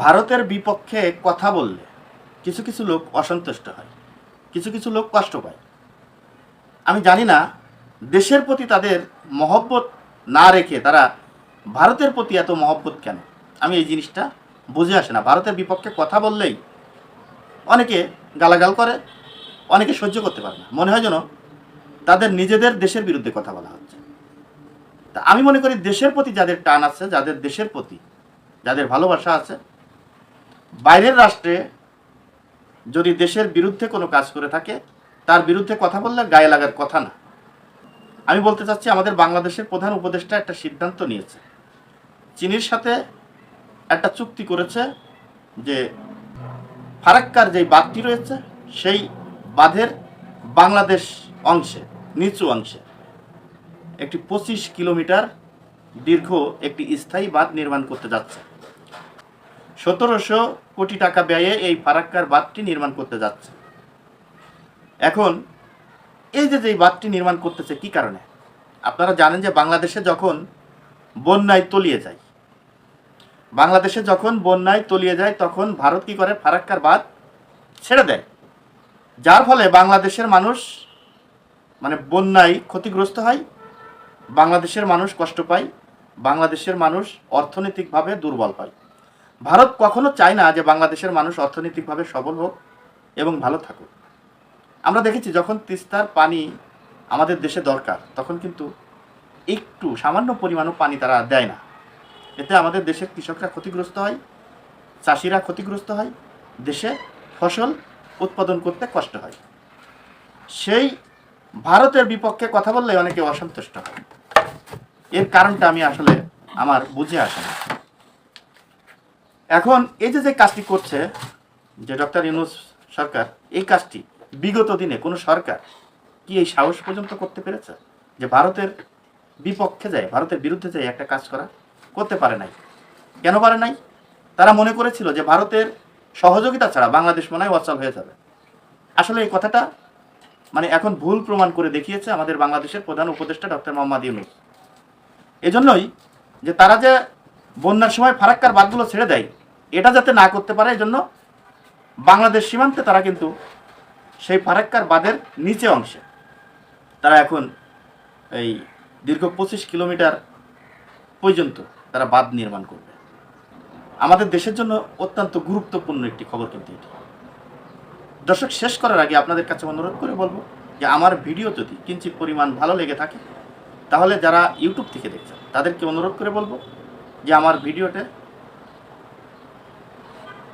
ভারতের বিপক্ষে কথা বললে কিছু কিছু লোক অসন্তুষ্ট হয়, কিছু কিছু লোক কষ্ট পায়। আমি জানি না দেশের প্রতি তাদের মহব্বত না রেখে তারা ভারতের প্রতি এত মহব্বত কেন? আমি এই জিনিসটা বুঝে আসে না। ভারতের বিপক্ষে কথা বললেই অনেকে গালাগাল করে, অনেকে সহ্য করতে পারে না। মনে হয় যেন তাদের নিজেদের দেশের বিরুদ্ধে কথা বলা হচ্ছে। তা আমি মনে করি দেশের প্রতি যাদের টান আছে, যাদের দেশের প্রতি যাদের ভালোবাসা আছে বাইরের রাষ্ট্রে যদি দেশের বিরুদ্ধে কোনো কাজ করে থাকে, তার বিরুদ্ধে কথা বললে গায়ে লাগার কথা না। আমি বলতে চাচ্ছি, আমাদের বাংলাদেশের প্রধান উপদেষ্টা একটা সিদ্ধান্ত নিয়েছে। চীনের সাথে একটা চুক্তি করেছে যে ফারাক্কার যেই বাঁধটি রয়েছে, সেই বাঁধের বাংলাদেশ অংশে, নিচু অংশে একটি পঁচিশ কিলোমিটার দীর্ঘ একটি স্থায়ী বাঁধ নির্মাণ করতে যাচ্ছে। সতেরোশো কোটি টাকা ব্যয়ে এই ফারাক্কার বাঁধটি নির্মাণ করতে যাচ্ছে। এখন, এই যে যেই বাঁধটি নির্মাণ করতেছে কি কারণে? আপনারা জানেন যে বাংলাদেশে যখন বন্যায় তলিয়ে যায়, বাংলাদেশে যখন বন্যায় তলিয়ে যায়, তখন ভারত কি করে? ফারাক্কার বাঁধ ছেড়ে দেয়। যার ফলে বাংলাদেশের মানুষ মানে বন্যায় ক্ষতিগ্রস্ত হয়, বাংলাদেশের মানুষ কষ্ট পায়, বাংলাদেশের মানুষ অর্থনৈতিকভাবে দুর্বল হয়। ভারত কখনো চায় না যে বাংলাদেশের মানুষ অর্থনৈতিকভাবে সবল হোক এবং ভালো থাকুক। আমরা দেখেছি যখন তিস্তার পানি আমাদের দেশে দরকার, তখন কিন্তু একটু সামান্য পরিমাণও পানি তারা দেয় না। এতে আমাদের দেশের কৃষকরা ক্ষতিগ্রস্ত হয়, চাষিরা ক্ষতিগ্রস্ত হয়, দেশে ফসল উৎপাদন করতে কষ্ট হয়। সেই ভারতের বিপক্ষে কথা বললে অনেকে অসন্তুষ্ট হয়। এর কারণটা আমি আসলে আমার বুঝে আসে না। এখন এই যে যে কাজটি করছে, যে ডক্টর ইউনুস সরকার, এই কাজটি বিগত দিনে কোনো সরকার কি এই সাহস পর্যন্ত করতে পেরেছে? যে ভারতের বিপক্ষে যায়, ভারতের বিরুদ্ধে যায় একটা কাজ করা? করতে পারে নাই। কেন পারে নাই? তারা মনে করেছিল যে ভারতের সহযোগিতা ছাড়া বাংলাদেশ মনে হয় অচল হয়ে যাবে। আসলে এই কথাটা মানে এখন ভুল প্রমাণ করে দেখিয়েছে আমাদের বাংলাদেশের প্রধান উপদেষ্টা ডক্টর মোহাম্মদ ইউনুস। এজন্যই যে তারা যে বন্যার সময় ফারাক্কার বাঁধগুলো ছেড়ে দেয় এটা যাতে না করতে পারে, এজন্য বাংলাদেশ সীমান্তে তারা কিন্তু সেই ফারাক্কার বাঁধের নিচে অংশে, তারা এখন এই দীর্ঘ পঁচিশ কিলোমিটার পর্যন্ত তারা বাঁধ নির্মাণ করবে। আমাদের দেশের জন্য অত্যন্ত গুরুত্বপূর্ণ একটি খবর কিন্তু এটি। দর্শক, শেষ করার আগে আপনাদের কাছে অনুরোধ করে বলব যে আমার ভিডিও যদি কিঞ্চিত পরিমাণ ভালো লেগে থাকে, তাহলে যারা ইউটিউব থেকে দেখছেন, তাদেরকে অনুরোধ করে বলব যে আমার ভিডিওটা